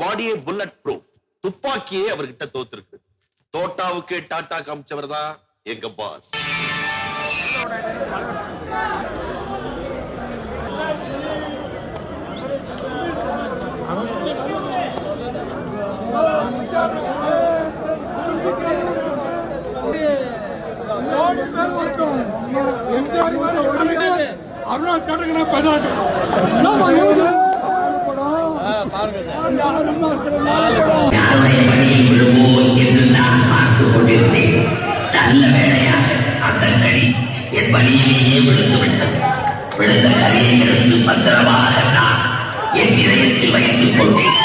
பாடியே bullet proof. துப்பாக்கியே அவர்கிட்ட தோத்துருக்கு. தோட்டாவுக்கு tata காமிச்சவர் தான் எங்க பாஸ் அருணாள் கட்டண பதினெட்டு அந்த ஆறு மாசத்துல நாலு படம். நான் பார்த்து கொண்டிருந்தேன் நல்ல வேலையாக அந்த கடி என் வழியிலேயே விழுந்து விட்டது விழுந்த கரியை எடுத்து பத்திரமாக நான் என் இதயத்தில் வைத்துக் கொண்டேன்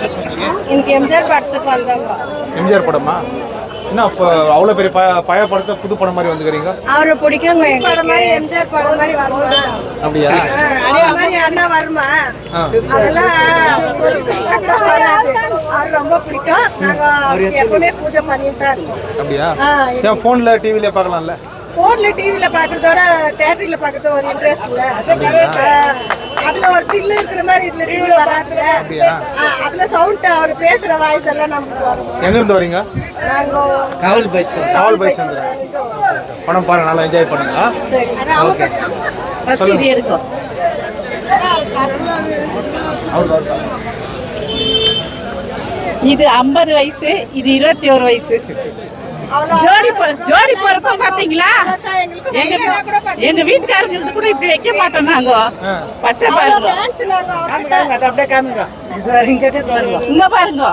இன்னைக்கு எம்ஜிஆர் படத்துக்கு வந்தோங்க எம்ஜிஆர் படமா? என்ன இப்போ அவ்வளோ பெரிய ப பழைய படத்தை புது படம் மாதிரி வந்துக்கிறீங்க? அவரை பிடிக்குங்க எங்களுக்கு. மாதிரி எம்ஜிஆர் படம் மாதிரி வருமா அப்படியா? அதே மாதிரி யாருன்னா வருமா. அதெல்லாம் அவர் ரொம்ப பிடிக்கும். நாங்க அவருக்கு எப்பவுமே பூஜை பண்ணிட்டு தான் இருக்கோம். அப்படியா? ஆ, ஏன் ஃபோனில் டிவியில் பார்க்கலாம்ல? போன்ல டிவில பாக்குறதோட தேட்டர்ல பாக்குறது ஒரு இன்ட்ரெஸ்ட் இல்ல. அதுல ஒரு தில்லு இருக்கிற மாதிரி இதுல தில்லு வராதுல. அதுல சவுண்ட் அவர் பேசுற வாய்ஸ் எல்லாம் நமக்கு வரும். எங்கேருந்து வரீங்க? நாங்க காவல் பைக் சந்திரா படம் பாருங்க நல்லா என்ஜாய் பண்ணுங்க சரி. ஓகே ஃபர்ஸ்ட் இது எடுக்கும் இது ஐம்பது வயசு இது இருபத்தி ஒரு வயசு. ஜோடி ஜோடி பொருத்தம் பாத்தீங்களா? எங்க எங்க வீட்டுக்காரங்களுக்கு கூட இப்படி வைக்க மாட்டோம் நாங்க. பச்சை பாருங்க. இங்க பாருங்க.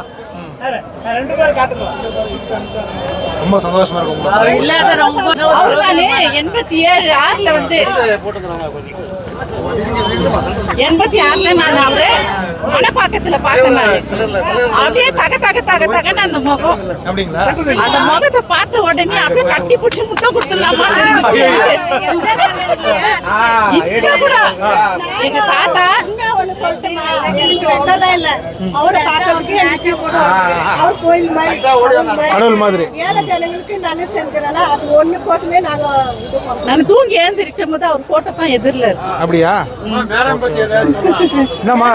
ரொம்ப சந்தோஷமா இருக்கும் உங்களுக்கு. அவரு நானு எண்பத்தி ஏழு ஆறுல வந்து எண்பத்தி ஆறுல நான் அவரு. மணப்பாக்கத்துல பார்த்தேன் நானு அப்படியே தக தக தக தகன்னு அந்த முகம். அப்படிங்களா? அந்த முகத்தை பார்த்த உடனே அப்படியே கட்டி பிடிச்சி முத்தம் கொடுத்துடலாமான்னு இருந்துச்சு இப்ப கூட. எங்க தாத்தா ஒண்ணு சொல்லட்டுமா? எனக்கு வெட்டவே இல்ல. அவரை பார்க்கறதுக்கு எனக்கு இஷ்டம். அவர் கோயில் மாதிரி, கடவுள் மாதிரி. கடவுள் மாதிரி. ஏழை ஜனங்களுக்கு நல்லது செஞ்சுக்கிறனால அது ஒண்ணுக்கோசமே நாங்க இது பண்றோம். நான் தூங்கி எழுந்திருக்கும் போது அவர் போட்டோ தான் எதிரில் அப்படியா? என்னம்மா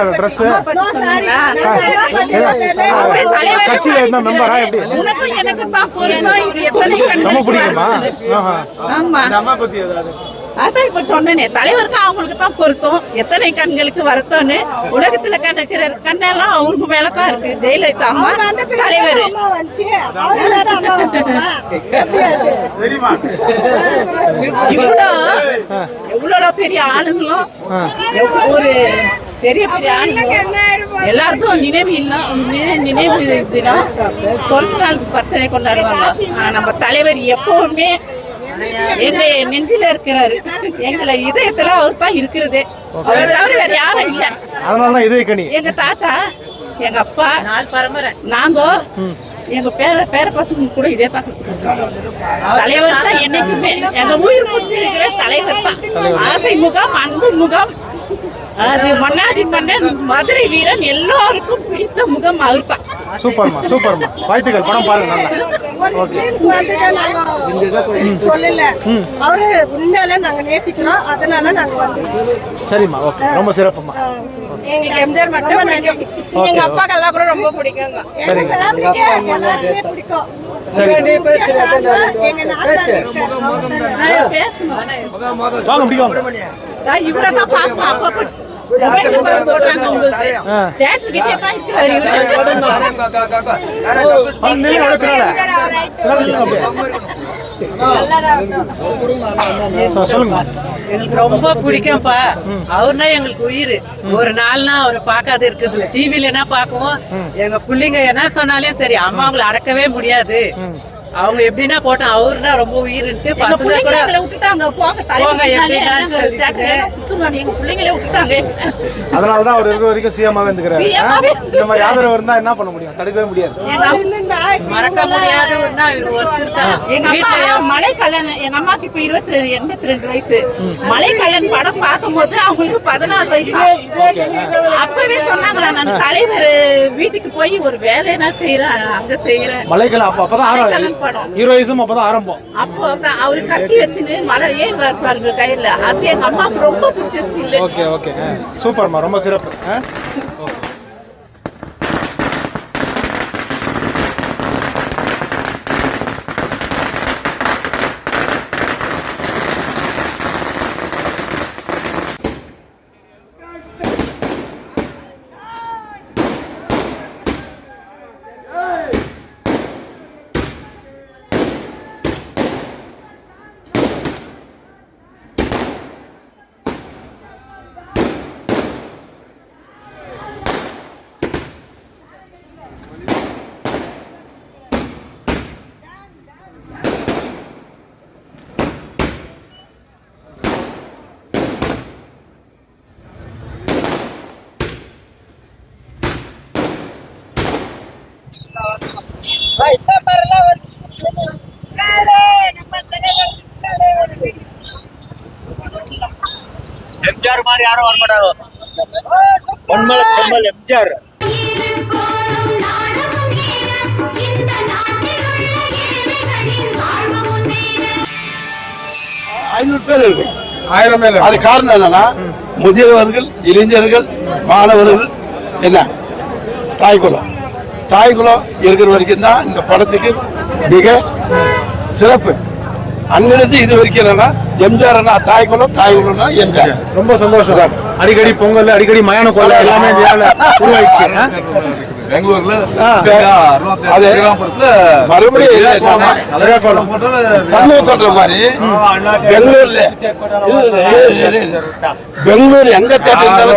தலைவர் கட்சியில இருந்த மெம்பரா எப்படி? உனக்கும் எனக்கு தான் பொருத்தம் இது எத்தனை ரொம்ப பிடிக்குமா ஆஹா. ஆமா. அம்மா பத்தி ஏதாவது. அதான் இப்ப சொன்னேனே தலைவருக்கு அவங்களுக்கு தான் பொருத்தம். எத்தனை கண்களுக்கு வருத்தம்னு. உலகத்துல கண்ணுக்கிற கண்ணெல்லாம் அவருக்கு மேலதான் இருக்கு. ஜெயலலிதா அம்மா தலைவர்? இவ்வளோ எவ்வளோ பெரிய ஆளுங்களும் ஒரு பெரிய பெரிய ஆளுங்களும் எல்லாருக்கும் நினைவு இல்லம் நினை- நினைவு தினம் பிறந்த நாள் கொண்டாடுவாங்க. நம்ம தலைவர் எப்பவுமே எங்க நெஞ்சில இருக்கிறாரு. எங்களை இதயத்துல அவர் தான் இருக்கிறதே. அவரை தவிர வேற யாரும் இல்ல. அதனால தான் இதே கனி. எங்க தாத்தா எங்க அப்பா நாங்க எங்க பேர பேர பசங்க கூட இதே தான். தலைவர் தான் என்னைக்குமே. எங்க உயிர் மூச்சு இருக்கிற தலைவர் தான். ஆசை முகம் அன்பு முகம். அது மன்னாடி மன்னன் மதுரை வீரன் எல்லாருக்கும் பிடித்த முகம் அவர் தான். சூப்பர்மா சூப்பர்மா. வாழ்த்துக்கள் படம் பாருங்க நல்லா. ஒரு film வந்ததை நாங்க சொல்லல. அவரு உண்மையில நாங்க நேசிக்கிறோம். அதனால நாங்க வந்து சரிம்மா ஓகே ரொம்ப சிறப்புமா எங்களுக்கு எம்ஜிஆர் மட்டும் எங்க அப்பாக்கெல்லாம் கூட ரொம்ப பிடிக்குங்க. எங்க ஃபேமிலிக்கே எல்லாருக்குமே பிடிக்கும். வாங்க எங்களுக்கு ரொம்ப பிடிக்கும்ப்பா. அவர்னா எங்களுக்கு உயிர். ஒரு நாள்னா அவரை பார்க்காத இருக்கிறது டிவில என்ன பார்க்குவோம்? எங்க பிள்ளைங்க என்ன சொன்னாலே சரி அம்மா அவங்களை அடக்கவே முடியாது. அவங்க எப்படின்னா போட்டோம் அவருனா ரொம்ப உயிர்ன்ட்டு எங்க பசங்க கூட விட்டுட்டாங்க. போங்க போங்க, எப்படி தலைவர் டான்ஸ் ஆடிட்டு. சுத்துங்க எங்க பிள்ளைங்களே விட்டுட்டாங்க. அதனால தான் அவர் இருக்கிற வரைக்கும் சிஎம்மாவே இருந்துக்கிறாரு. இந்த மாதிரி ஆதரவு இருந்தா என்ன பண்ண முடியும்? தடுக்கவே முடியாது. மறக்க முடியாதவர்னா இவர் ஒருத்தர் மலை கல்யாணம் எங்க அம்மாக்கு இப்ப இருபத்தி ரெண்டு எண்பத்தி ரெண்டு வயசு. மலை கல்யாணம் படம் பார்க்கும்போது அவங்களுக்கு பதினாறு வயசு. அப்பவே சொன்னாங்களா நான் தலைவர் வீட்டுக்கு போய் ஒரு வேலைனா செய்யறேன் அங்க செய்யறேன் மலைக்கெல்லாம் அப்ப அப்பதான் ஆரம்பம் படம். ஹீரோயிசம் அப்பதான் ஆரம்பம். அப்போ அவரு கட்டி வச்சுன்னு மலை ஏன் பாருங்க கையில? அது எங்க அம்மாவுக்கு ரொம்ப பிடிச்ச ஸ்டில் ஓகே. ஓகே சூப்பர்மா ரொம்ப சிறப்பு. எம்ஜிஆர் மாதிரி யாரும் வர மாட்டாங்க பொன்மலை செம்மல் எம்ஜிஆர். ஐநூறு பேர் இருக்கும் ஆயிரம் பேர் அது காரணம் என்னன்னா முதியவர்கள் இளைஞர்கள் மாணவர்கள் என்ன? தாய்க்குளம் தாய்க்குளம் இருக்கிற வரைக்கும் தான் இந்த படத்துக்கு மிக சிறப்பு. அங்கிருந்து இது வரைக்கும் என்னன்னா எம்ஜிஆர் அண்ணா தாய்க்குளம் தாய்க்குளம்னா எம்ஜிஆர். ரொம்ப சந்தோஷம். அடிக்கடி பொங்கல் அடிக்கடி மயான கொள்ளை எல்லாமே உருவாயிடுச்சு. பெங்களூர்ல அது மறுபடியும். சண்முகம் சொல்ற மாதிரி. பெங்களூர்ல. பெங்களூர் எந்த தேட்டர்.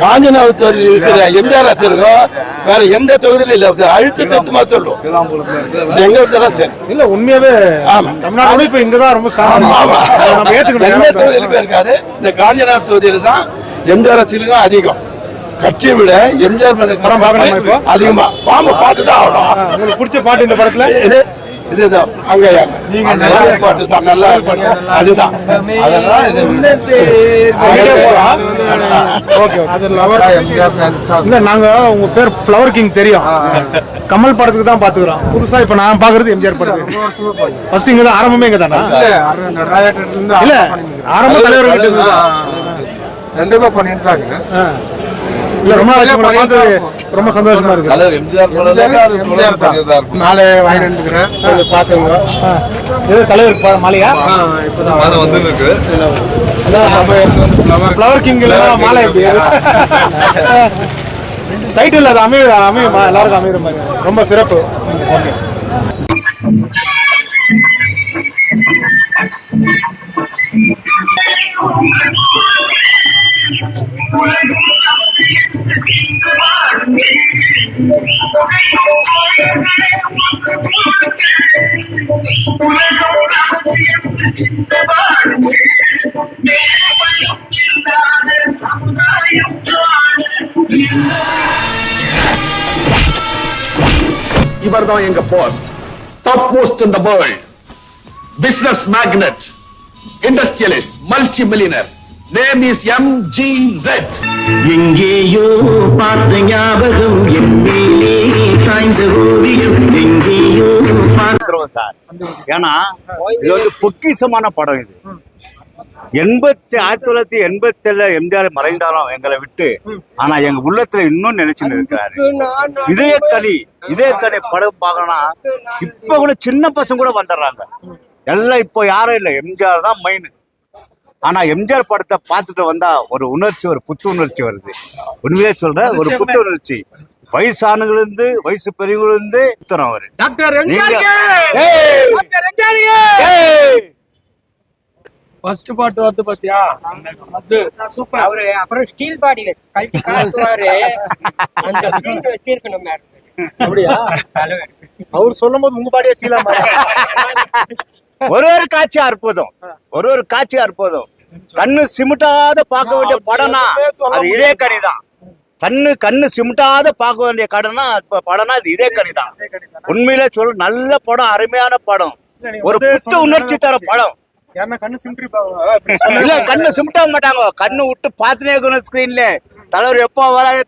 காஞ்சிநாதத்தூர் இருக்கிற எம்ஜிஆர் ரசிகர்கள் வேற எந்த தொகுதியிலும் இல்ல. அது அழுத்த திருத்தமா சொல்லும் இது எங்க இருந்தாலும் சரி. இல்ல உண்மையாவே ஆமா. தமிழ்நாடு இப்ப இங்கதான் ரொம்ப ஏத்துக்கணும். எந்த தொகுதியிலுமே இருக்காது இந்த காஞ்சிநாத் தொகுதியில தான் எம்ஜிஆர் ரசிகர்கள் அதிகம். கட்சியை விட எம்ஜிஆர் படம் பார்க்கணுமா இப்போ? அதிகமா. பாம்பு பார்த்து தான் ஆகணும். உங்களுக்கு பிடிச்ச பாட்டு இந்த படத்துல? இது இதுதான் அங்க நீங்க நல்லா பாட்டு தான் நல்லா இருக்கும் அதுதான். அதெல்லாம் நாங்க உங்க பேர் ஃப்ளவர் கிங் தெரியும். கமல் படத்துக்கு தான் பாத்துக்கிறோம். புதுசா இப்ப நான் பாக்குறது எம்ஜிஆர் படத்துக்கு. ஃபர்ஸ்ட் இங்க தான் ஆரம்பமே இங்க தானா? இல்ல ஆரம்ப தலைவர். ரெண்டுமே பண்ணிட்டு தான். இல்ல ரொம்ப நாளைக்கு ரொம்ப சந்தோஷமா இருக்கு தலைவர் எம்ஜிஆர் நாளை வாங்கி வந்துக்கிறேன் ஆ. இது தலைவர் மாலையா? இப்போதான் வந்து இருக்கு ஃப்ளவர் கிங் மாலை எப்படி? டைட்டில் அது அமைய அமையுமா? எல்லாருக்கும் அமையுற மாதிரி. ரொம்ப சிறப்பு. ஓகே. இவர் தான் எங்க boss top most in the world business magnate industrialist multi millionaire name is M G red எங்கேயோ பார்த்த ஞாபகம் மேலே சாய்ந்த ஓவியம் எங்கேயோ பார்க்கிறோம் சார். ஏன்னா இது வந்து பொக்கிஷமான படம் இது. எண்பத்தி ஆயிரத்தி தொள்ளாயிரத்தி எண்பத்தி ஏழுல எம்ஜிஆர் மறைந்தாலும் எங்களை விட்டு. ஆனா எங்க உள்ளத்துல இன்னும் நினைச்சுன்னு இருக்கிறாரு. இதே களி இதே களி படம் பார்க்கணும்னா இப்ப கூட சின்ன பசங்க கூட வந்துடுறாங்க. எல்லாம் இப்போ யாரும் இல்லை. எம்ஜிஆர் தான் மெயின் ஆனா எம்ஜிஆர் படத்தை பார்த்துட்டு வந்தா ஒரு உணர்ச்சி ஒரு புத்து உணர்ச்சி வருது. உண்மையிலே சொல்றேன் ஒரு புத்து உணர்ச்சி வயசானவங்க இருந்து வயசு பெரியவங்க இருந்து அவரு நீங்க- ஃபர்ஸ்ட் பாட்டு வந்து பாத்தியா? அது சூப்பர் அவரு அப்புறம் ஸ்டீல் பாடி கழட்டி காட்டுவாரு. அந்த scene வச்சிருக்கணும் அப்படியா? அவர் சொல்லும் போது உங்க பாடியே சீலா ஒரு ஒரு காட்சி அற்புதம். ஒரு ஒரு காட்சி அற்புதம். கண்ணு சிமிட்டாத பார்க்க வேண்டிய படம்னா அது இதே கனிதான். கண்ணு கண்ணு சிமிட்டாத பார்க்க வேண்டிய கடனா இப்ப படம்னா அது இதே கனிதான். உண்மையிலே சொல்ல நல்ல படம் அருமையான படம். ஒரு புத்த உணர்ச்சி தர படம். யாருன்னா கண்ணு சிமிட்ரி இல்ல கண்ணு சிமிட்ட மாட்டாங்க. கண்ணு விட்டு பாத்துனே இருக்கணும் ஸ்கிரீன்ல தலைவர் எப்போ வராது